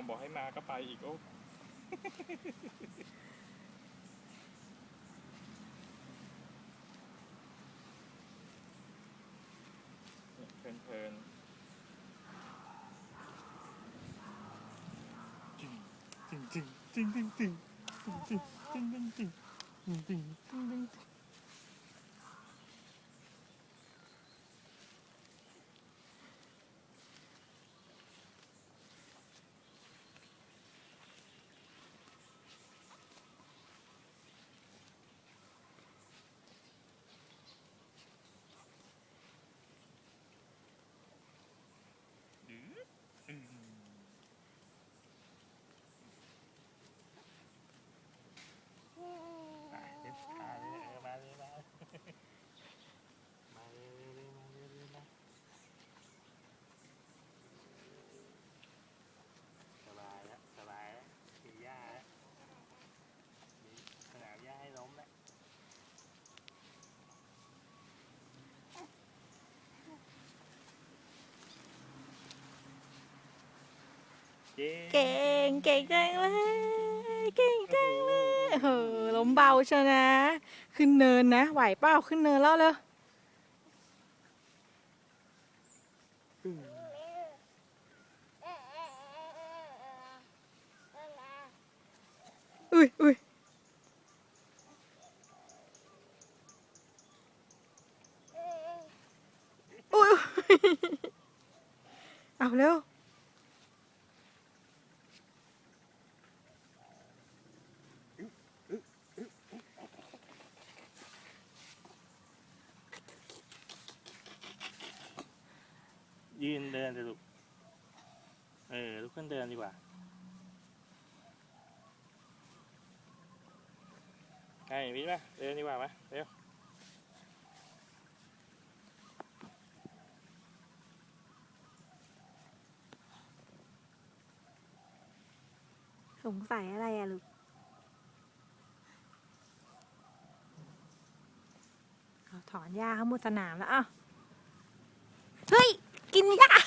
เอาบอกให้มาก็ไปอีกโอ้เนี่ยเพลินๆจริงจริงจริงจริงจริงจริงจริงจริงจริงจริงจริงจริงจริงจริง ไปเด็ดขาเลยเออมาเลยมามาเลยเลยมาเลยเลยมาสบายแล้วสบายแล้วมีหญ้าแล้วมีสนามหญ้าให้ล้มแล้ว เจ๊เก่งเก่งจังเลยเก่งจังเลยเออล้มเบาเชียวนะ ขึ้นเนินนะ ไหวเปล่าขึ้นเนินแล้วเลยอุ้ยอุ้ยอุ้ยเอาเร็ว ยืนเดินสิลูก เออลุกขึ้นเดินดีกว่าไอ้วิทย์มเดินดีกว่ามเร็วสงสัยอะไรอะลูก เอาถอนหญ้าเข้ามุดสนามแล้วอ้าวเฮ้ย